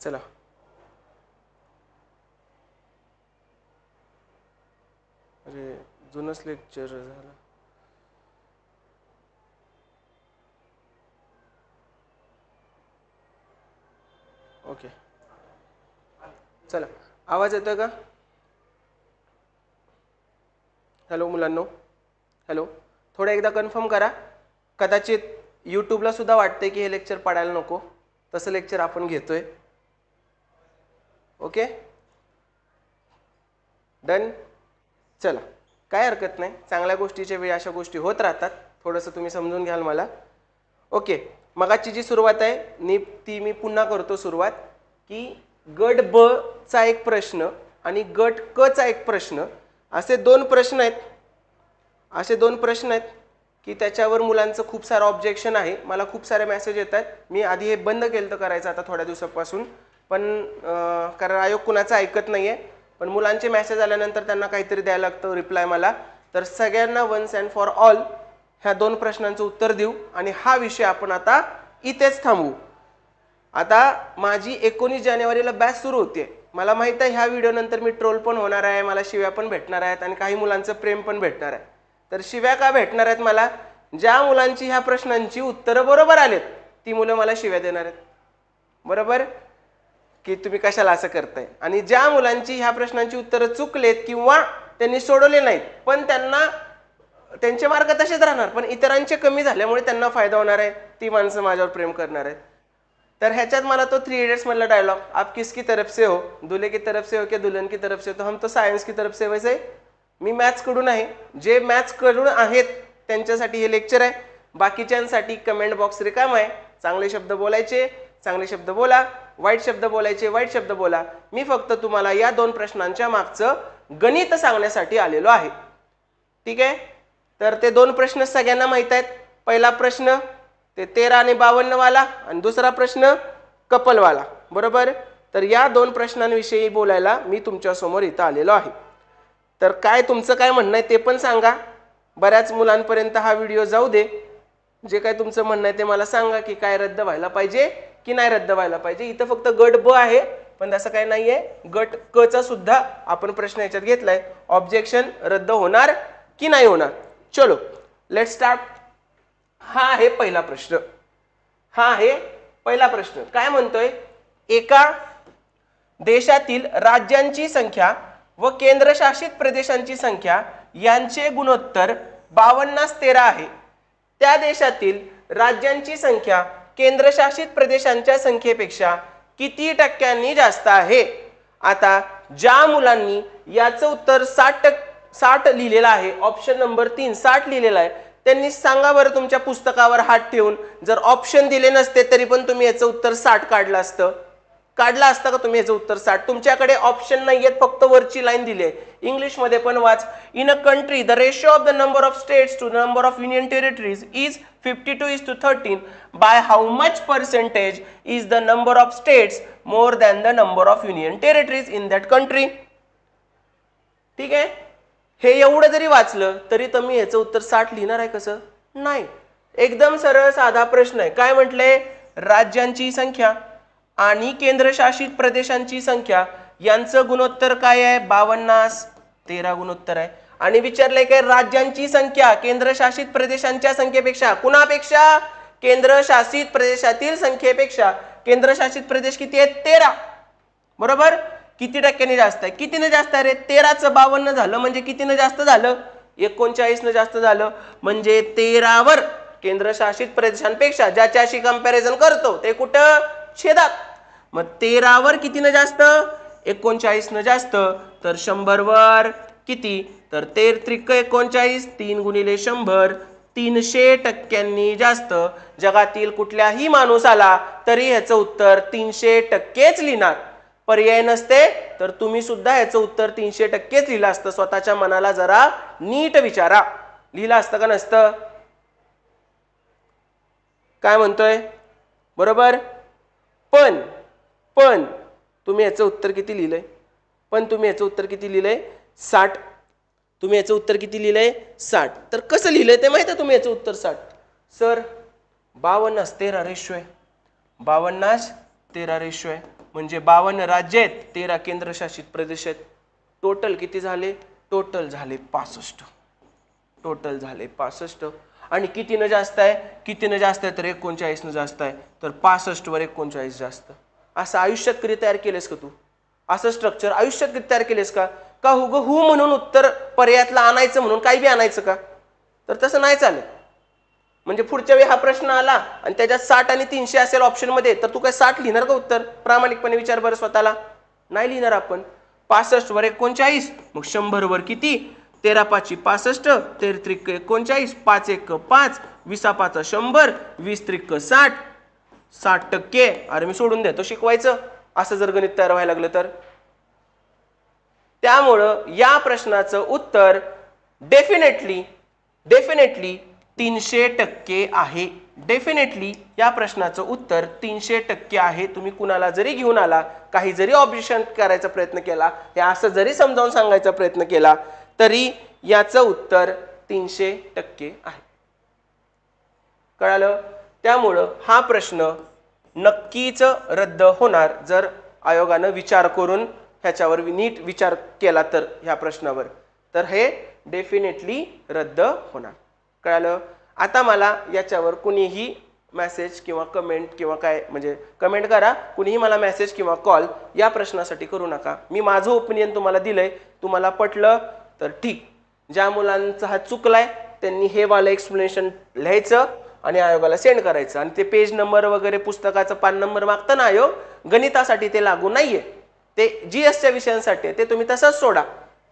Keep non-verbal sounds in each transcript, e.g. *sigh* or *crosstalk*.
चला. अरे जुनंच लेक्चर झालं. ओके. चला. आवाज येतोय का? हॅलो मुलांनो. हॅलो थोडं एकदा कन्फर्म करा. कदाचित यूट्यूबला सुद्धा वाटते की हे लेक्चर पडायला नको. तसं लेक्चर आपण घेतोय. ओके? डन चला. काय हरकत नाही. चांगल्या गोष्टीच्या वेळी अशा गोष्टी होत राहतात. थोडंसं तुम्ही समजून घ्याल मला. ओके. मगाची जी सुरुवात आहे नी ती मी पुन्हा करतो सुरुवात की गट ब चा एक प्रश्न आणि गट क चा एक प्रश्न असे दोन प्रश्न आहेत. असे दोन प्रश्न आहेत की त्याच्यावर मुलांचं खूप सारं ऑब्जेक्शन आहे. मला खूप सारे मेसेज येत आहेत मी आधी हे बंद केलं तर करायचं आता थोड्या दिवसापासून. पण कारण आयोग कुणाचं ऐकत नाही आहे पण मुलांचे मॅसेज आल्यानंतर त्यांना काहीतरी द्यायला लागतं रिप्लाय मला. तर सगळ्यांना वन्स अँड फॉर ऑल ह्या दोन प्रश्नांचं उत्तर देऊ आणि हा विषय आपण आता इथेच थांबवू. आता माझी एकोणीस जानेवारीला बॅच सुरू होते मला माहीत आहे ह्या व्हिडिओनंतर मी ट्रोल पण होणार आहे मला शिव्या पण भेटणार आहेत आणि काही मुलांचं प्रेम पण भेटणार आहे. तर शिव्या का भेटणार आहेत मला? ज्या मुलांची ह्या प्रश्नांची उत्तरं बरोबर आलेत ती मुलं मला शिव्या देणार आहेत. बरोबर? की तुम्ही कशाला असं करताय? आणि ज्या मुलांची ह्या प्रश्नांची उत्तरं चुकलेत किंवा त्यांनी सोडवले नाहीत पण त्यांना त्यांचे मार्ग तसेच राहणार पण इतरांचे कमी झाल्यामुळे त्यांना फायदा होणार आहे ती माणसं माझ्यावर प्रेम करणार आहेत. तर ह्याच्यात मला तो थ्री इडियट्समधला डायलॉग आप किसकी तरफ से हो दुले की तरफ से हो किंवा दुल्हन की तरफ से हो तो हम तो सायन्स की तरफ से वैसे. मी मॅथ्सकडून आहे. जे मॅथ्सकडून आहेत त्यांच्यासाठी हे लेक्चर आहे. बाकीच्यांसाठी कमेंट बॉक्स रिकाम आहे. चांगले शब्द बोलायचे चांगले शब्द बोला. वाईट शब्द बोलायचे वाईट शब्द बोला. मी फक्त तुम्हाला या दोन प्रश्नांच्या मागचं गणित सांगण्यासाठी आलेलो आहे. ठीक आहे? तर ते दोन प्रश्न सगळ्यांना माहीत आहेत. पहिला प्रश्न ते तेरा आणि बावन्नवाला आणि दुसरा प्रश्न कपलवाला. बरोबर? तर या दोन प्रश्नांविषयी बोलायला मी तुमच्यासमोर इथं आलेलो आहे. तर काय तुमचं काय म्हणणं आहे ते पण सांगा. बऱ्याच मुलांपर्यंत हा व्हिडिओ जाऊ दे. जे काय तुमचं म्हणणं आहे ते मला सांगा की काय रद्द व्हायला पाहिजे. की नाही रद्द व्हायला पाहिजे. इथं फक्त गट ब आहे पण तसं काही नाहीये. गट क चा सुद्धा आपण प्रश्न याच्यात घेतलाय. ऑब्जेक्शन रद्द होणार की नाही होणार? चलो लेट स्टार्ट हा आहे पहिला प्रश्न. हा आहे पहिला प्रश्न. काय म्हणतोय? एका देशातील राज्यांची संख्या व केंद्रशासित प्रदेशांची संख्या यांचे गुणोत्तर बावन्नास तेरा आहे. त्या देशातील राज्यांची संख्या केंद्रशासित प्रदेशांच्या संख्येपेक्षा किती टक्क्यांनी जास्त आहे? आता ज्या मुलांनी याचं उत्तर साठ टक्के साठ लिहिलेलं आहे ऑप्शन नंबर तीन साठ लिहिलेला आहे त्यांनी सांगा बरं तुमच्या पुस्तकावर हात ठेवून. जर ऑप्शन दिले नसते तरी पण तुम्ही याचं उत्तर साठ काढलं असतं. काढला असता का तुम्ही याचं उत्तर? साठ तुमच्याकडे ऑप्शन नाही आहेत फक्त वरची लाईन दिली आहे. इंग्लिशमध्ये पण वाच. In a country the ratio of the number of states to number of union territories is fifty two is to thirteen by how much percentage is the number of states more than the number of union territories in that country ठीक आहे? हे एवढं जरी वाचलं तरी तुम्ही याचं उत्तर साठ लिहिणार आहे कसं? नाही. एकदम सरळ साधा प्रश्न आहे. काय म्हटलंय? राज्यांची संख्या. आणि केंद्रशासित प्रदेशांची संख्या यांचं गुणोत्तर काय आहे? बावन्नास तेरा गुणोत्तर आहे. आणि विचारलंय काय? राज्यांची संख्या केंद्रशासित प्रदेशांच्या संख्येपेक्षा कुणापेक्षा? केंद्रशासित प्रदेशातील संख्येपेक्षा. केंद्रशासित प्रदेश किती आहेत? तेरा. बरोबर? किती टक्क्यांनी जास्त आहे? कितीनं जास्त आहे रे? तेराचं बावन्न झालं. म्हणजे कितीनं जास्त झालं? एकोणचाळीसनं जास्त झालं. म्हणजे तेरावर केंद्रशासित प्रदेशांपेक्षा ज्याच्याशी कंपॅरिझन करतो ते कुठं? छेदात. मग तेरावर कितीनं जास्त? एकोणचाळीसनं जास्त. तर शंभरवर किती? तर तेर त्रिक एकोणचाळीस तीन गुणिले शंभर तीनशे टक्क्यांनी जास्त. जगातील कुठल्याही माणूस आला तरी ह्याचं उत्तर तीनशे टक्केच लिहिणार. पर्याय नसते तर तुम्ही सुद्धा ह्याचं उत्तर तीनशे टक्केच लिहिलं असतं. स्वतःच्या मनाला जरा नीट विचारा. लिहिलं असतं का नसतं? काय म्हणतोय? बरोबर? पण पण तुम्ही याचं उत्तर किती लिहिलं आहे पण तुम्ही याचं उत्तर किती लिहिलं आहे साठ. तुम्ही याचं उत्तर किती लिहिलं आहे साठ. तर कसं लिहिलं आहे ते माहीत आहे तुम्ही याचं उत्तर साठ? सर बावन्नास तेरा रेशो आहे. बावन्नास तेरा रेशो आहे. म्हणजे बावन्न राज्य आहेत तेरा केंद्रशासित प्रदेश आहेत. टोटल किती झाले? टोटल झाले पासष्ट. टोटल झाले पासष्ट. आणि कितीनं जास्त आहे? कितीनं जास्त आहे? तर एकोणचाळीसनं जास्त आहे. तर पासष्टवर एकोणचाळीस जास्त. असं आयुष्यात कधी तयार केलेस का तू? असं स्ट्रक्चर आयुष्यात कधी तयार केलेस का? का हुग हु म्हणून उत्तर पर्यायातलं आणायचं म्हणून काही बी आणायचं का? तर तसं नाही चालेल म्हणजे पुढच्या वेळी हा प्रश्न आला आणि त्याच्यात साठ आणि तीनशे असेल ऑप्शनमध्ये तर तू काय साठ लिहिणार का उत्तर? प्रामाणिकपणे विचार बरं स्वतःला. नाही लिहिणार आपण. पासष्ट वर एकोणचाळीस मग शंभर वर किती? तेरा पाचशे पासष्ट तेर त्रिक एकोणचाळीस पाच एक पाच विसा पाच शंभर वीस त्रिक साठ साठ टक्के अरे मी सोडून देतो शिकवायचं. असं जर गणित तयार व्हायला लागलं तर. त्यामुळं या प्रश्नाचं उत्तर डेफिनेटली डेफिनेटली तीनशे टक्के आहे. डेफिनेटली या प्रश्नाचं उत्तर तीनशे टक्के आहे. तुम्ही कुणाला जरी घेऊन आला काही जरी ऑब्जेक्शन करायचा प्रयत्न केला हे असं जरी समजावून सांगायचा प्रयत्न केला तरी याचं उत्तर तीनशे टक्के आहे. कळालं? त्यामुळं हा प्रश्न नक्कीच रद्द होणार. जर आयोगानं विचार करून ह्याच्यावर नीट विचार केला तर ह्या प्रश्नावर. तर हे डेफिनेटली रद्द होणार. कळालं? आता मला याच्यावर कुणीही मॅसेज किंवा कमेंट किंवा काय म्हणजे कमेंट करा. कुणीही मला मेसेज किंवा कॉल या प्रश्नासाठी करू नका. मी माझं ओपिनियन तुम्हाला दिलंय तुम्हाला पटलं तर ठीक. ज्या मुलांचा हा चुकलाय त्यांनी हे वालं एक्सप्लेनेशन लिहायचं. आणि आयोगाला सेंड करायचं. आणि ते पेज नंबर वगैरे पुस्तकाचं पान नंबर मागताना आयोग गणितासाठी ते लागू नाहीये. ते जी एसच्या विषयांसाठी आहे, ते तुम्ही तसंच सोडा.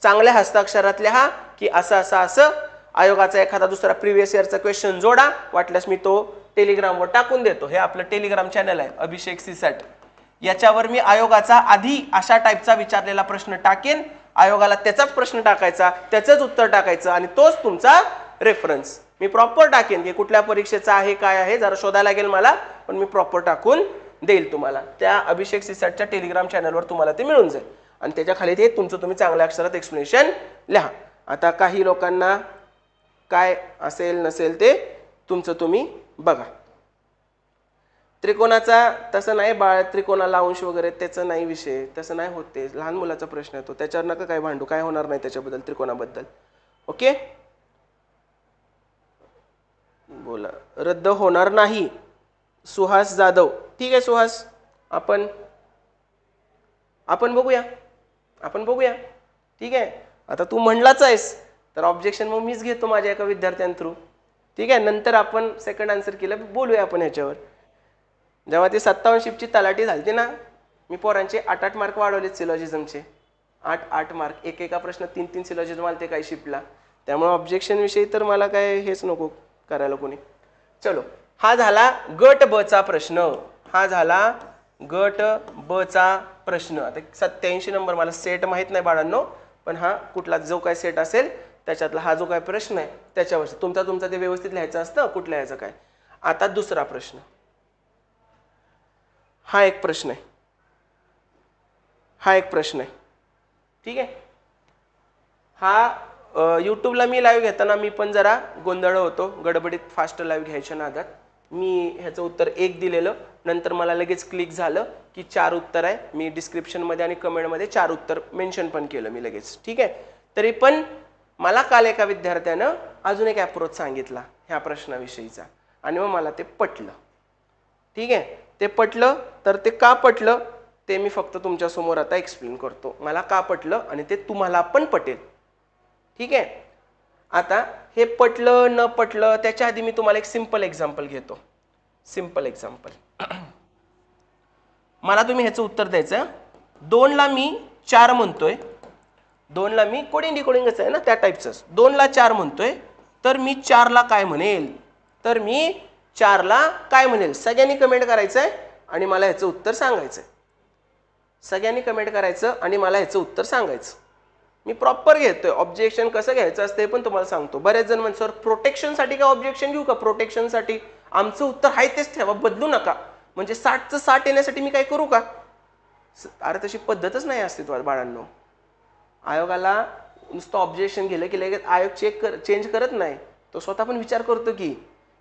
चांगल्या हस्ताक्षरात लिहा की असं असं असं. आयोगाचा एखादा दुसरा प्रिव्हियस इयरचा क्वेश्चन जोडा. वाटल्यास मी तो टेलिग्रामवर टाकून देतो. हे आपलं टेलिग्राम चॅनल आहे अभिषेक सिसट. याच्यावर मी आयोगाचा आधी अशा टाईपचा विचारलेला प्रश्न टाकेन. आयोगाला त्याचाच प्रश्न टाकायचा त्याचंच उत्तर टाकायचं आणि तोच तुमचा रेफरन्स मी प्रॉपर टाकेन. की कुठल्या परीक्षेचा आहे काय आहे जरा शोधायला लागेल मला पण मी प्रॉपर टाकून देईल तुम्हाला. त्या अभिषेक सिसाटच्या टेलिग्राम चॅनलवर तुम्हाला ते मिळून जाईल. आणि त्याच्याखाली ते तुमचं तुम्ही चांगल्या अक्षरात एक्सप्लेनेशन लिहा. आता काही लोकांना काय असेल नसेल ते तुमचं तुम्ही बघा. त्रिकोणाचा तसं नाही बाळ त्रिकोणाला अंश वगैरे त्याचं नाही विषय. तसं नाही होत ते. लहान मुलाचा प्रश्न येतो त्याच्यावर नका काय भांडू. काय होणार नाही त्याच्याबद्दल त्रिकोणाबद्दल. ओके बोला. रद्द होणार नाही. सुहास जाधव. ठीक आहे सुहास. आपण आपण बघूया. आपण बघूया. ठीक आहे? आता तू म्हणलाच आहेस तर ऑब्जेक्शन मग मीच घेतो माझ्या एका विद्यार्थ्यां थ्रू ठीक आहे? नंतर आपण सेकंड आन्सर केलं बोलूया आपण ह्याच्यावर. जेव्हा ती सत्तावन्न शिफ्टची तलाठी झाली ना मी पोरांचे आठ आठ मार्क वाढवलेत सिलॉजिझमचे आठ आठ मार्क एक एका प्रश्न तीन तीन सिलॉजिझम आले ते काही शिफ्टला त्यामुळे ऑब्जेक्शनविषयी तर मला काय हेच नको. करायला कोणी? चलो हा झाला गट ब चा प्रश्न. हा झाला गट ब चा प्रश्न. आता सत्याऐंशी नंबर मला सेट माहीत नाही बाळांनो पण हा कुठला जो काय सेट असेल त्याच्यातला हा जो काय प्रश्न आहे त्याच्यावर तुमचा तुमचा ते व्यवस्थित लिहायचं असतं कुठल्या याचं काय? आता दुसरा प्रश्न. हा एक प्रश्न आहे. हा एक प्रश्न आहे. ठीक आहे? हा यूट्यूबला मी लाईव्ह घेताना मी पण जरा गोंधळ होतो गडबडीत फास्ट लाईव्ह घ्यायच्या नादात. मी ह्याचं उत्तर एक दिलेलं नंतर मला लगेच क्लिक झालं की चार उत्तर आहे. मी डिस्क्रिप्शनमध्ये आणि कमेंटमध्ये चार उत्तर मेन्शन पण केलं मी लगेच. ठीक आहे? तरी पण मला काल एका विद्यार्थ्यानं अजून एक अप्रोच सांगितला ह्या प्रश्नाविषयीचा. आणि मग मला ते पटलं. ठीक आहे? ते पटलं तर ते का पटलं? ते मी फक्त तुमच्यासमोर आता एक्सप्लेन करतो. मला का पटलं? आणि ते तुम्हाला पण पटेल. ठीक आहे? आता हे पटलं न पटलं त्याच्या आधी मी तुम्हाला एक सिंपल एक्झाम्पल घेतो. सिंपल एक्झाम्पल मला तुम्ही ह्याचं उत्तर द्यायचं दोनला मी चार म्हणतोय. दोनला मी कोडिंग कोडिंगच आहे ना त्या टाईपचंच दोनला चार म्हणतोय. तर मी चारला काय म्हणेल? तर मी चारला काय म्हणेल? सगळ्यांनी कमेंट करायचं आहे आणि मला ह्याचं उत्तर सांगायचं आहे सगळ्यांनी कमेंट करायचं आणि मला ह्याचं उत्तर सांगायचं. मी प्रॉपर घेतोय. ऑब्जेक्शन कसं घ्यायचं असतं पण तुम्हाला सांगतो. बरेच जण म्हणजे सर प्रोटेक्शनसाठी काय ऑब्जेक्शन घेऊ का? प्रोटेक्शनसाठी आमचं उत्तर आहे तेच ठेवा बदलू नका. म्हणजे साठचं साठ येण्यासाठी मी काय करू का? अरे तशी पद्धतच नाही अस्तित्वात बाळांनो. आयोगाला नुसतं ऑब्जेक्शन गेलं की लगेच आयोग चेक कर चेंज करत नाही. तो स्वतः पण विचार करतो की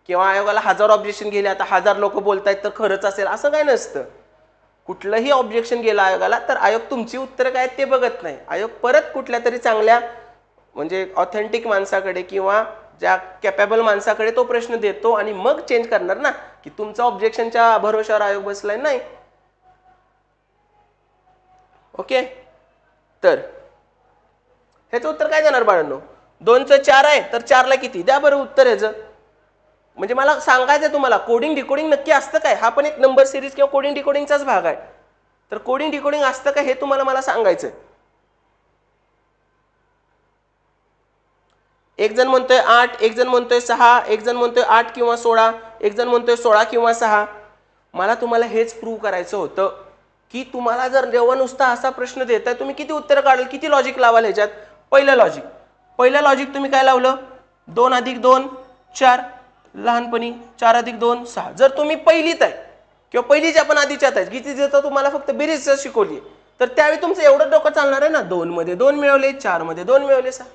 किंवा आयोगाला हजार ऑब्जेक्शन गेले आता हजार लोक बोलतायत तर खरंच असेल? असं काय नसतं. कुठलंही ऑब्जेक्शन गेलं आयोगाला तर आयोग तुमची उत्तरं काय आहेत ते बघत नाही. आयोग परत कुठल्या तरी चांगल्या म्हणजे ऑथेंटिक माणसाकडे किंवा ज्या कॅपेबल माणसाकडे तो प्रश्न देतो आणि मग चेंज करणार ना की तुमचा ऑब्जेक्शनच्या भरोशावर आयोग बसलाय नाही. ओके तर ह्याचं उत्तर काय देणार बाळांनो? दोनचं चार आहे तर चारला किती? द्या बरं उत्तर ह्याचं. म्हणजे मला सांगायचं आहे तुम्हाला कोडिंग डिकोडिंग नक्की असतं काय? हा पण एक नंबर सिरीज किंवा कोडिंग डिकोडिंगचाच भाग आहे. तर कोडिंग डिकोडिंग असतं काय हे तुम्हाला मला सांगायचं आहे एक जण म्हणतोय आठ एक जण म्हणतोय सहा एक जण म्हणतोय आठ किंवा सोळा एक जण म्हणतोय सोळा किंवा सहा. मला तुम्हाला हेच प्रूव्ह करायचं होतं की तुम्हाला जर जेव्हा नुसता असा प्रश्न देताय तुम्ही किती उत्तर काढाल किती लॉजिक लावाल ह्याच्यात? पहिलं लॉजिक पहिलं लॉजिक तुम्ही काय लावलं? दोन अधिक दोन चार. लहानपणी चार अधिक दोन सहा. जर तुम्ही पहिलीत आहे किंवा पहिलीच्या पण आधीच्यात आहे किती देता तुम्हाला फक्त बेरीज शिकवली तर त्यावेळी तुमचं एवढं डोकं चालणार आहे ना? दोन मध्ये दोन मिळवले चारमध्ये दोन मिळवले सहा.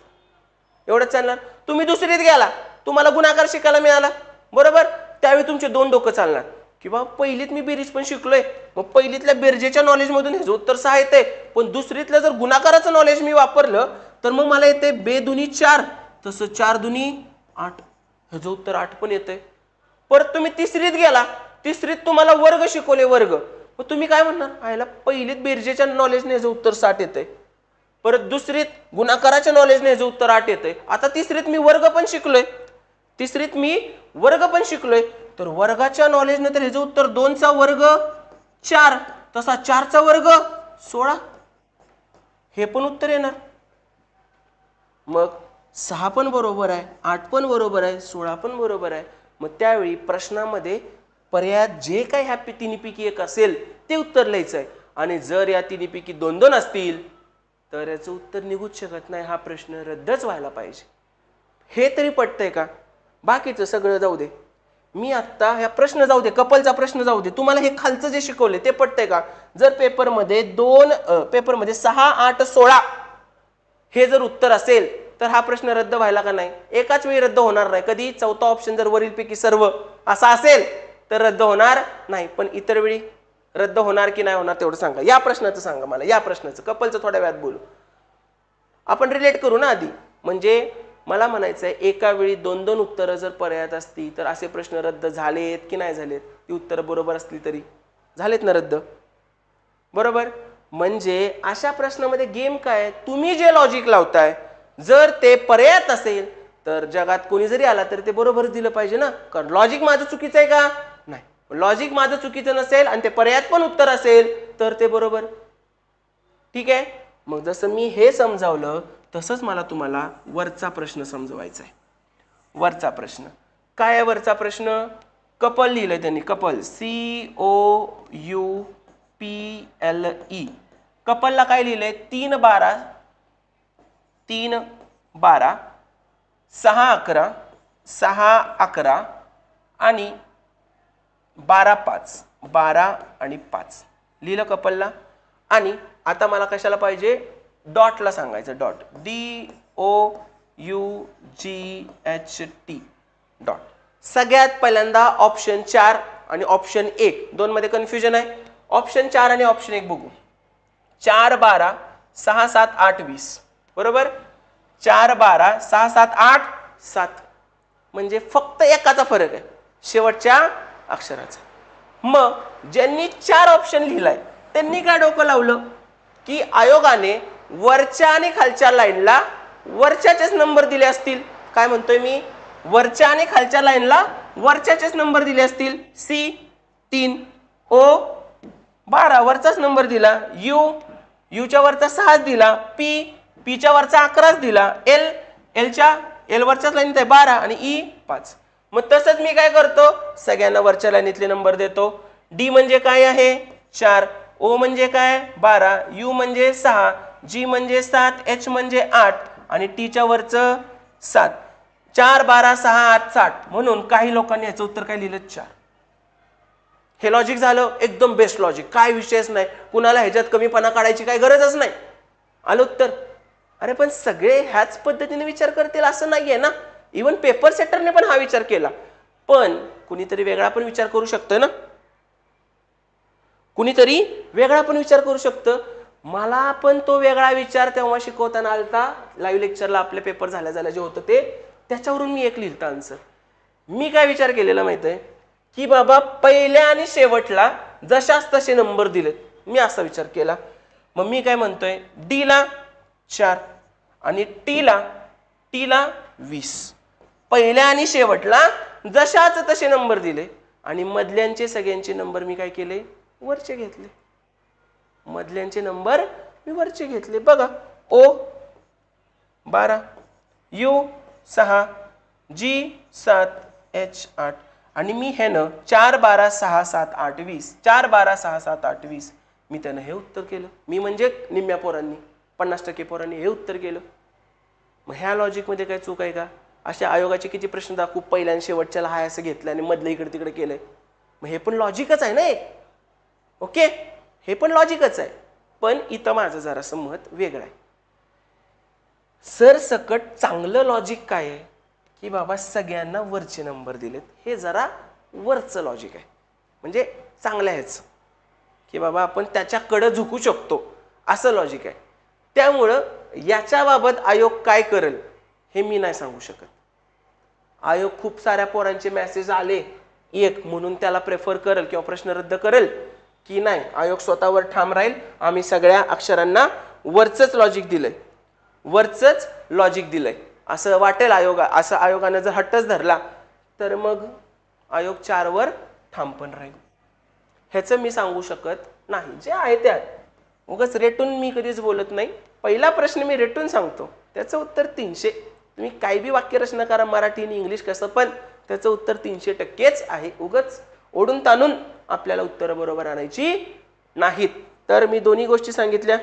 एवढंच चालणार. तुम्ही दुसरीत गेला तुम्हाला गुणाकार शिकायला मिळाला. बरोबर? त्यावेळी तुमचे दोन डोकं चालणार. किंवा पहिलीत मी बेरीज पण शिकलोय. मग पहिलीतल्या बेरजेच्या नॉलेजमधून हे उत्तर सहा येते. पण दुसरीतलं जर गुणाकाराचं नॉलेज मी वापरलं तर मग मला येते बे दुनी चार. तसं चार दुनी आठ. ह्याचं उत्तर आठ पण येतंय. परत तुम्ही तिसरीत गेला तिसरीत तुम्हाला वर्ग शिकवले वर्ग. मग तुम्ही काय म्हणणार? आयला पहिलीत बेरजेच्या नॉलेजने ह्याचं उत्तर साठ येतंय. परत दुसरीत गुणाकाराच्या नॉलेजने ह्याचं उत्तर आठ येतंय. आता तिसरीत मी वर्ग पण शिकलोय. तिसरीत मी वर्ग पण शिकलोय. तर वर्गाच्या नॉलेजने तर ह्याचं उत्तर दोनचा वर्ग चार. तसा चारचा वर्ग सोळा. हे पण उत्तर येणार. मग सहा पण बरोबर आहे आठ पण बरोबर आहे सोळा पण बरोबर आहे. मग त्यावेळी प्रश्नामध्ये पर्यायात जे काही ह्या तिन्हीपैकी एक असेल ते उत्तर लिहायचं आहे. आणि जर या तिन्हीपैकी दोन दोन असतील तर याचं उत्तर निघूच शकत नाही हा प्रश्न रद्दच व्हायला पाहिजे. हे तरी पटतंय का? बाकीचं सगळं जाऊ दे. मी आत्ता ह्या प्रश्न जाऊ दे कपलचा प्रश्न जाऊ दे. तुम्हाला हे खालचं जे शिकवले ते पटतंय का? जर पेपरमध्ये दोन पेपरमध्ये सहा आठ सोळा हे जर उत्तर असेल तर हा प्रश्न रद्द व्हायला का नाही? एकाच वेळी रद्द होणार नाही. कधी चौथा ऑप्शन जर वरीलपैकी सर्व असा असेल तर रद्द होणार नाही. पण इतर वेळी रद्द होणार की नाही होणार तेवढं सांगा. या प्रश्नाचं सांगा मला. या प्रश्नाचं. कपलचं थोड्या वेळात बोलू. आपण रिलेट करू ना आधी. म्हणजे मला म्हणायचं आहे एका वेळी दोन दोन उत्तरं जर पर्यायात असती तर असे प्रश्न रद्द झालेत की नाही झालेत? ती उत्तरं बरोबर असली तरी. झालेत ना रद्द? बरोबर? म्हणजे अशा प्रश्नामध्ये गेम काय तुम्ही जे लॉजिक लावताय जर ते पर्यायात असेल तर जगात कोणी जरी आला तरी ते बरोबर दिलं पाहिजे ना? कारण लॉजिक माझं चुकीचं आहे का? नाही. लॉजिक माझं चुकीचं नसेल आणि ते पर्यायात पण उत्तर असेल तर ते बरोबर. ठीक आहे? मग जसं मी हे समजावलं तसंच मला तुम्हाला वरचा प्रश्न समजवायचा आहे. वरचा प्रश्न. काय आहे वरचा प्रश्न? कपल लिहिलं त्यांनी couple. C O U P L E कपलला काय लिहिलंय? तीन बारा तीन बारा सहा अकरा सहा अकरा आणि बारा पाच. बारा आणि पाच. लिहिलं कपलला? आणि आता मला कशाला पाहिजे? डॉटला सांगायचं dot. D O U G H T. Dot. सगळ्यात पहिल्यांदा ऑप्शन चार आणि ऑप्शन एक. दोनमध्ये कन्फ्युजन आहे. ऑप्शन चार आणि ऑप्शन एक बघू. चार बारा सहा सात आठ वीस. बरोबर? चार बारा सहा सात आठ सात. म्हणजे फक्त एकाचा फरक आहे. शेवटच्या अक्षराचा. मग ज्यांनी चार ऑप्शन लिहिलाय त्यांनी काय डोकं लावलं? की आयोगाने वरच्या आणि खालच्या लाईनला वरच्याचेच नंबर दिले असतील. काय म्हणतोय मी? वरच्या आणि खालच्या लाईनला वरच्याचेच नंबर दिले असतील. सी तीन ओ बारा वरचाच नंबर दिला. यू यूच्या वरचा सहाच दिला. पी पीच्या वरचा अकराच दिला. एल एलच्या एल वरच्याच लाईनीत आहे बारा आणि ई पाच. मग तसंच मी काय करतो? सगळ्यांना वरच्या लाईनीतले नंबर देतो. डी म्हणजे काय आहे? चार. ओ म्हणजे काय? बारा. यू म्हणजे सहा. जी म्हणजे सात. एच म्हणजे आठ. आणि टीच्या वरचं सात. चार बारा सहा आठ साठ. म्हणून काही लोकांनी याचं उत्तर काय लिहिलं? चार. हे लॉजिक झालं एकदम बेस्ट लॉजिक काय विषयच नाही. कुणाला ह्याच्यात कमीपणा काढायची काय गरजच नाही. आलं उत्तर? अरे पण सगळे ह्याच पद्धतीने विचार करतील असं नाहीये ना? इवन पेपर सेटरने पण हा विचार केला. पण कुणीतरी वेगळा पण विचार करू शकतोय ना? कुणीतरी वेगळा पण विचार करू शकतं. मला पण तो वेगळा विचार तेव्हा शिकवताना आलता. लाईव्ह लेक्चरला आपले पेपर झाल्या झाल्या जे होतं ते त्याच्यावरून मी एक लिहिलं आन्सर मी काय विचार केलेला माहीत आहे की बाबा पहिल्या आणि शेवटला जशाच तसे नंबर दिलेत. मी असा विचार केला. मग मी काय म्हणतोय? डीला चार. आणि टीला टीला वीस. पहिल्या आणि शेवटला जशाच तसे नंबर दिले. आणि मधल्यांचे सगळ्यांचे नंबर मी काय केले? वरचे घेतले. मधल्यांचे नंबर मी वरचे घेतले. बघा. ओ बारा. यू सहा. जी सात. एच आठ. आणि मी हे न चार बारा सहा सात आठ वीस. चार बारा सहा सात आठ वीस. मी त्यानं हे उत्तर केलं. मी म्हणजे निम्म्या पोरांनी. पन्नास टक्के पोरांनी हे उत्तर केलं. मग ह्या लॉजिकमध्ये काय चूक आहे का? अशा आयोगाचे किती प्रश्न दाखवू? पहिल्या आणि शेवटच्याला हाय असं घेतलं आणि मधलं इकडे तिकडे केलंय. मग हे पण लॉजिकच आहे ना एक? ओके हे पण लॉजिकच आहे. पण इथं माझं जरासं मत वेगळं आहे. सर सकट चांगलं लॉजिक काय आहे? की बाबा सगळ्यांना वरचे नंबर दिलेत. हे जरा वरचं लॉजिक आहे. म्हणजे चांगलं आहेच की बाबा आपण त्याच्याकडं झुकू शकतो. असं लॉजिक आहे. त्यामुळं याच्याबाबत आयोग काय करेल हे मी नाही सांगू शकत. आयोग खूप साऱ्या पोरांचे मेसेज आले एक म्हणून त्याला प्रेफर करेल किंवा प्रश्न रद्द करेल की नाही आयोग स्वतःवर ठाम राहील. आम्ही सगळ्या अक्षरांना वरचंच लॉजिक दिलंय. वरचंच लॉजिक दिलंय. असं वाटेल आयोगा असं आयोगानं जर हट्टच धरला तर मग आयोग चारवर ठाम पण राहील. ह्याचं मी सांगू शकत नाही. जे आहे ते आहे उगाच रेटून मी कधीच बोलत नाही. पहिला प्रश्न मी रेटून सांगतो. त्याचं उत्तर तीनशे. तुम्ही काही बी वाक्यरचना करा मराठी आणि इंग्लिश कसं पण त्याचं उत्तर तीनशे टक्केच आहे. उगच ओढून ताणून आपल्याला उत्तरं बरोबर आणायची नाहीत. तर मी दोन्ही गोष्टी सांगितल्या.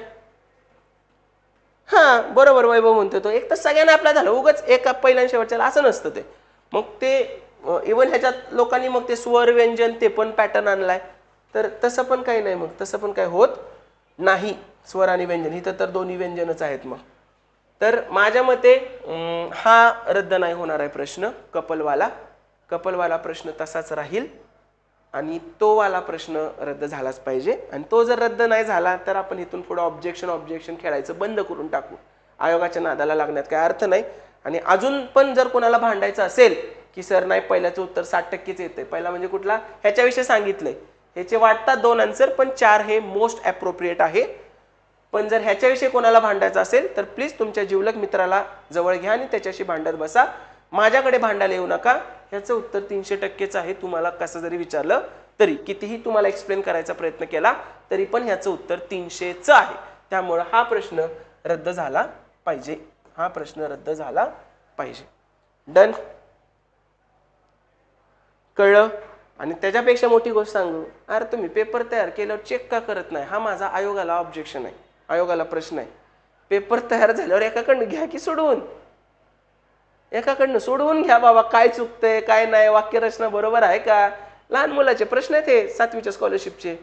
हां बरोबर वैभव म्हणतो तो. एक तर सगळ्यांना आपला झालं. उगच एका पहिल्या शेवटच्याला असं नसतं ते. मग ते इवन ह्याच्यात लोकांनी मग ते स्वर व्यंजन ते पण पॅटर्न आणलाय. तर तसं पण काही नाही मग. तसं पण काही होत नाही स्वर आणि व्यंजन. इथं तर दोन्ही व्यंजनच आहेत मग. तर माझ्या मते हा रद्द नाही होणार आहे प्रश्न. कपलवाला. कपलवाला प्रश्न तसाच राहील. आणि तो वाला प्रश्न रद्द झालाच पाहिजे. आणि तो जर रद्द नाही झाला तर आपण इथून पुढे ऑब्जेक्शन ऑब्जेक्शन खेळायचं बंद करून टाकू. आयोगाच्या नादाला लागण्यात काय अर्थ नाही. आणि अजून पण जर कोणाला भांडायचं असेल की सर नाही पहिल्याचं उत्तर साठ टक्केच येतंय. पहिला म्हणजे कुठला? ह्याच्याविषयी सांगितलंय. ह्याचे वाटतात दोन आन्सर पण चार हे मोस्ट अप्रोप्रिएट आहे. पण जर ह्याच्याविषयी कोणाला भांडायचं असेल तर प्लीज तुमच्या जिवलक मित्राला जवळ घ्या आणि त्याच्याशी भांडत बसा. माझ्याकडे भांडायला येऊ नका. ह्याचं उत्तर तीनशे टक्केच आहे. तुम्हाला कसं जरी विचारलं तरी कितीही तुम्हाला एक्सप्लेन करायचा प्रयत्न केला तरी पण ह्याचं उत्तर तीनशेच आहे. त्यामुळं हा प्रश्न रद्द झाला पाहिजे. हा प्रश्न रद्द झाला पाहिजे. डन कळलं? आणि त्याच्यापेक्षा मोठी गोष्ट सांगू अरे तुम्ही पेपर तयार केल्यावर चेक का करत नाही? हा माझा आयोगाला ऑब्जेक्शन आहे. आयोगाला प्रश्न आहे. पेपर तयार झाल्यावर एकाकडनं घ्या की सोडवून. एकाकडनं सोडवून घ्या बाबा काय चुकतंय काय नाही वाक्यरचना बरोबर आहे का? लहान मुलाचे प्रश्न आहेत हे सातवीच्या स्कॉलरशिपचे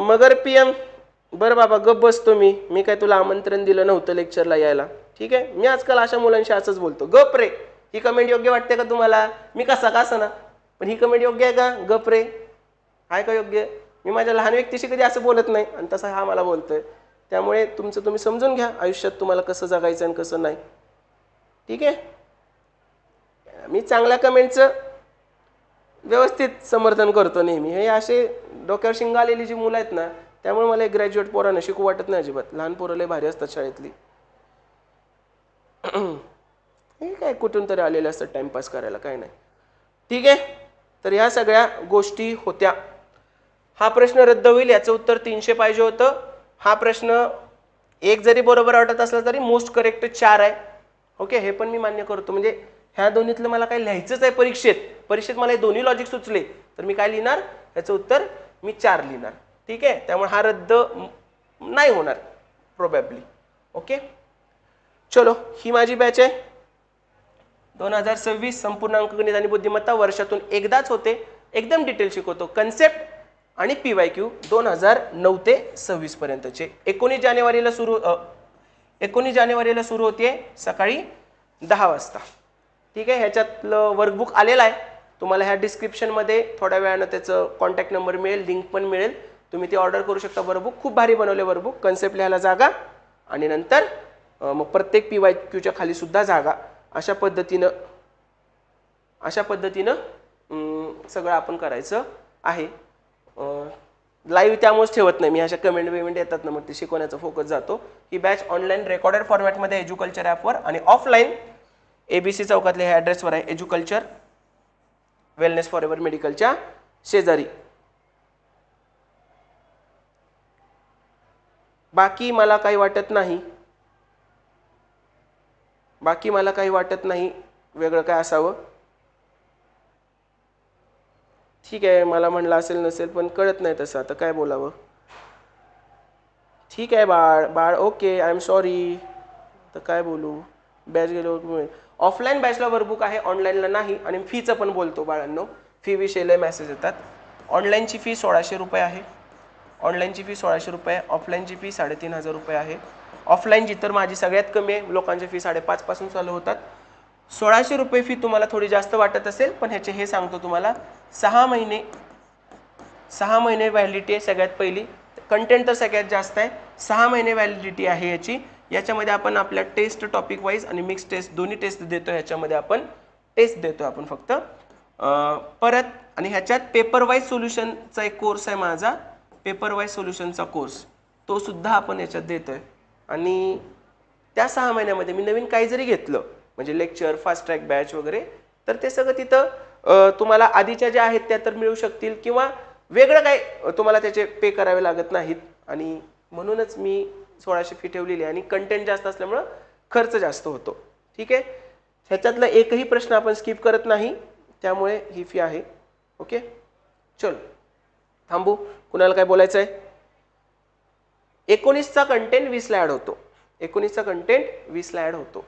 मगर पीएम बरं बाबा गप बसतो मी. मी काय तुला आमंत्रण दिलं नव्हतं लेक्चरला यायला. ठीक आहे? मी आजकाल अशा मुलांशी असंच बोलतो. गप रे. ही कमेंट योग्य वाटते का तुम्हाला? मी कसा का ना पण ही कमेंट योग्य आहे का? गप रे. आहे का योग्य? मी माझ्या लहान व्यक्तीशी कधी असं बोलत नाही आणि तसा हा मला बोलतोय. त्यामुळे तुमचं तुम्ही समजून घ्या आयुष्यात तुम्हाला कसं जगायचं आणि कसं नाही. ठीक आहे? मी चांगल्या कमेंटचं व्यवस्थित समर्थन करतो नेहमी. हे असे डोक्यावर शिंग आलेली जी मुलं आहेत ना त्यामुळे मला एक ग्रॅज्युएट पोरांना शिकू वाटत नाही अजिबात. लहान पोरं लय भारी असतात शाळेतली. हे काय कुठून तरी आलेले असतात टाइमपास करायला काय नाही. ठीक आहे? तर ह्या सगळ्या गोष्टी होत्या. हा प्रश्न रद्द होईल याचं उत्तर तीनशे पाहिजे होतं. हा प्रश्न एक जरी बरोबर वाटत असला तरी मोस्ट करेक्ट चार आहे. ओके? हे पण मी मान्य करतो. म्हणजे ह्या दोन्हीतलं मला काय लिहायचंच आहे परीक्षेत. परीक्षेत मला हे दोन्ही लॉजिक सुचले. तर मी काय लिहिणार? याचं उत्तर मी चार लिहिणार. ठीक आहे? त्यामुळे हा रद्द नाही होणार प्रोबॅबली ओके चलो ही माझी बॅच आहे. दोन हजार सव्वीस संपूर्ण अंकगणित आणि बुद्धिमत्ता वर्षातून एकदाच होते. एकदम डिटेल शिकवतो. कन्सेप्ट आणि पी वाय क्यू दोन हजार नऊ ते सव्वीस पर्यंतचे. एकोणीस जानेवारीला सुरू एकोणीस जानेवारीला सुरू होते सकाळी दहा वाजता. ठीक आहे? ह्याच्यातलं वर्कबुक आलेलं आहे. तुम्हाला ह्या डिस्क्रिप्शनमध्ये थोड्या वेळानं त्याचं कॉन्टॅक्ट नंबर मिळेल लिंक पण मिळेल. तुम्ही ते ऑर्डर करू शकता. वर्कबुक खूप भारी बनवले वर्कबुक कन्सेप्ट लिहायला जागा आणि नंतर मग प्रत्येक पी वाय क्यूच्या खाली सुद्धा जागा. अशा पद्धतीनं अशा पद्धतीनं सगळं आपण करायचं आहे. लाईव्ह त्यामुळेच ठेवत नाही. मी अशा कमेंट बिमेंट येतात ना मग ते शिकवण्याचा फोकस जातो. ही बॅच ऑनलाईन रेकॉर्डेड फॉर्मॅटमध्ये एज्युकल्चर ॲपवर आणि ऑफलाईन ए बी सी चौकातल्या ह्या ॲड्रेसवर आहे एज्युकल्चर वेलनेस फॉर एव्हर मेडिकलच्या शेजारी. बाकी मला काही वाटत नाही. बाकी मला काही वाटत नाही. वेगळं काय असावं? ठीक आहे मला म्हणलं असेल नसेल पण कळत नाही तसं. आता काय बोलावं? ठीक आहे बाळ. बाळ ओके आय एम सॉरी तर काय बोलू? बॅच गेलो ऑफलाईन बॅचला वर्कबुक आहे ऑनलाईनला नाही आणि फीचं पण बोलतो बाळांनो. फी विषयी मेसेज येतात. ऑनलाईनची फी सोळाशे रुपये आहे. ऑनलाईनची फी सोळाशे रुपये आहे ऑफलाईनची फी साडेतीन हजार रुपये आहे. ऑफलाईनची तर माझी सगळ्यात कमी आहे लोकांची फी साडेपाचपासून चालू होतात. सोळाशे रुपये फी तुम्हाला थोडी जास्त वाटत असेल पण ह्याचे हे सांगतो तुम्हाला सहा महिने सहा महिने व्हॅलिडिटी आहे सगळ्यात पहिली. कंटेंट तर सगळ्यात जास्त आहे. सहा महिने व्हॅलिडिटी आहे याची. याच्यामध्ये आपण आपल्या टेस्ट टॉपिक वाईज आणि मिक्स टेस्ट दोन्ही टेस्ट देतो ह्याच्यामध्ये आपण टेस्ट देतो आपण फक्त. परत आणि ह्याच्यात पेपर वाईज सोल्युशनचा एक कोर्स आहे माझा. पेपर वाईज सोल्युशनचा कोर्स तो सुद्धा आपण याच्यात देतो आहे आणि त्या सहा महिन्यामध्ये मी नवीन काही जरी घेतलं म्हणजे लेक्चर फास्ट ट्रॅक बॅच वगैरे तर ते सगळं तिथं तुम्हाला आधीच्या ज्या आहेत त्या तर मिळू शकतील किंवा वेगळं काय तुम्हाला त्याचे पे करावे लागत नाहीत. आणि म्हणूनच मी सोळाशे फी ठेवलेली आहे आणि कंटेंट जास्त असल्यामुळं खर्च जास्त होतो. ठीक आहे? ह्याच्यातला एकही प्रश्न आपण स्किप करत नाही. त्यामुळे ही फी आहे. ओके चल. थांबू कुणाला काय बोलायचं आहे एकोणीसचा कंटेंट वीसला ॲड होतो. एकोणीसचा कंटेंट वीसला ॲड होतो.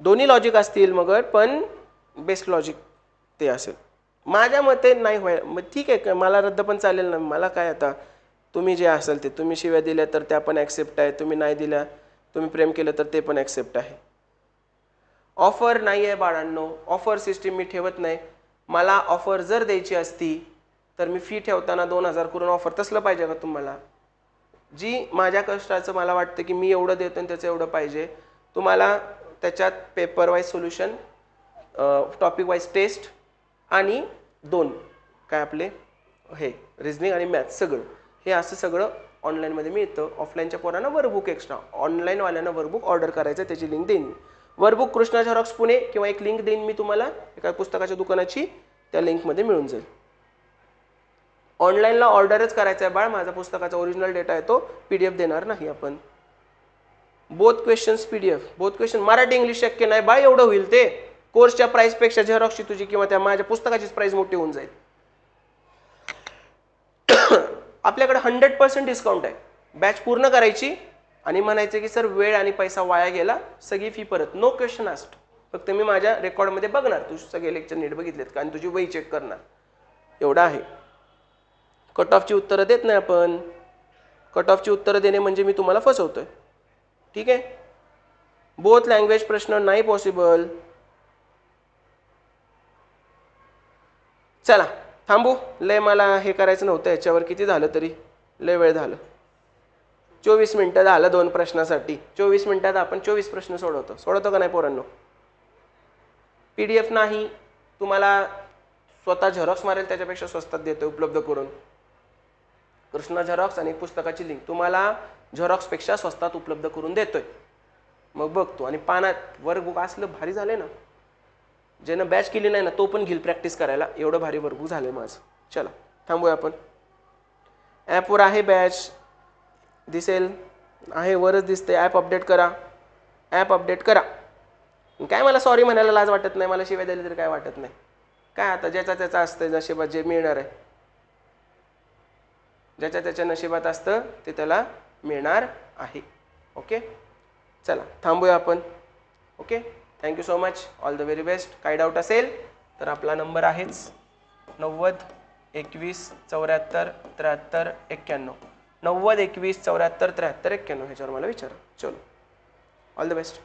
दोन्ही लॉजिक असतील मग पण बेस्ट लॉजिक ते असेल. माझ्या मते नाही होय. मग ठीक आहे का मला रद्द पण चालेल ना. मला काय आता तुम्ही जे असेल ते. तुम्ही शिव्या दिल्या तर त्या पण ॲक्सेप्ट आहे. तुम्ही नाही दिल्या तुम्ही प्रेम केलं तर ते पण ॲक्सेप्ट आहे. ऑफर नाही आहे बाळांनो ऑफर सिस्टीम मी ठेवत नाही. मला ऑफर जर द्यायची असती तर मी फी ठेवताना दोन हजार करून ऑफर तसलं पाहिजे का तुम्हाला? जी माझ्या कष्टाचं मला वाटतं की मी एवढं देतो आणि त्याचं एवढं पाहिजे तुम्हाला त्याच्यात paper wise solution topic wise test आणि दोन काय आपले हे रिझनिंग आणि मॅथ्स सगळं. हे असं सगळं ऑनलाईनमध्ये मिळतं. ऑफलाईनच्या पोरांना वर्कबुक एक्स्ट्रा ऑनलाईनवाल्यांना वर्कबुक ऑर्डर करायचं त्याची लिंक देईन. वर्कबुक कृष्णा झेरॉक्स पुणे किंवा एक लिंक देईन मी तुम्हाला. एका पुस्तकाच्या दुकानाची. त्या लिंकमध्ये मिळून जाईल. ऑनलाईनला ऑर्डरच करायचा आहे बाळ. माझा पुस्तकाचा ओरिजिनल डेटा आहे तो. पी डी एफ देणार नाही आपण. Both questions P D F both question Marathi English शक्य नाही बाळ. एवढं होईल ते. कोर्सच्या प्राईसपेक्षा झेरॉक्सची तुझी किंवा त्या माझ्या पुस्तकाचीच प्राईस मोठी होऊन जाईल. *coughs* आपल्याकडे हंड्रेड पर्सेंट डिस्काउंट आहे. बॅच पूर्ण करायची. आणि म्हणायचं की सर वेळ आणि पैसा वाया गेला सगळी फी परत. नो क्वेश्चन आस्ट फक्त मी माझ्या रेकॉर्डमध्ये बघणार तू सगळे लेक्चर नीट बघितलेत का? आणि तुझी वही चेक करणार. एवढं आहे. कट ऑफची उत्तरं देत नाही आपण. कट ऑफची उत्तरं देणे म्हणजे मी तुम्हाला फसवतोय. ठीक आहे? बोथ लँग्वेज प्रश्न नाही पॉसिबल चला थांबू. लय मला हे करायचं नव्हतं याच्यावर किती झालं तरी? लय वेळ झालं. चोवीस मिनटं झालं दोन प्रश्नासाठी. चोवीस मिनटात आपण चोवीस प्रश्न सोडवतो. सोडवतो का नाही पोरांनो? पी डी एफ नाही. तुम्हाला स्वतः झेरॉक्स मारेल त्याच्यापेक्षा स्वस्तात देतो उपलब्ध करून. कृष्णा झेरॉक्स आणि पुस्तकाची लिंक तुम्हाला झेरॉक्सपेक्षा स्वस्तात उपलब्ध करून देतोय. मग बघतो आणि पानात वर्कबुक असलं भारी झालं ना. ज्यानं बॅच केली नाही ना तो पण घेईल प्रॅक्टिस करायला. एवढं भारी वर्कबुक आहे माझं. चला थांबूया आपण. ॲपवर आहे बॅच दिसेल. आहे वरच दिसते ॲप अपडेट करा. ॲप अपडेट करा. काय मला सॉरी म्हणायला लाज वाटत नाही. मला शिवाय दिली तरी काय वाटत नाही. काय आता? ज्याचा त्याचा असतं नशिबात जे मिळणार आहे. ज्याच्या त्याच्या नशिबात असतं ते त्याला मिळणार आहे. ओके चला थांबूया आपण. Okay thank you so much all the very best काय डाऊट असेल तर आपला नंबर आहेच नव्वद एकवीस चौऱ्याहत्तर त्र्याहत्तर एक्क्याण्णव. नव्वद एकवीस चौऱ्याहत्तर त्र्याहत्तर एक्क्याण्णव ह्याच्यावर मला विचारा. चलो. All the best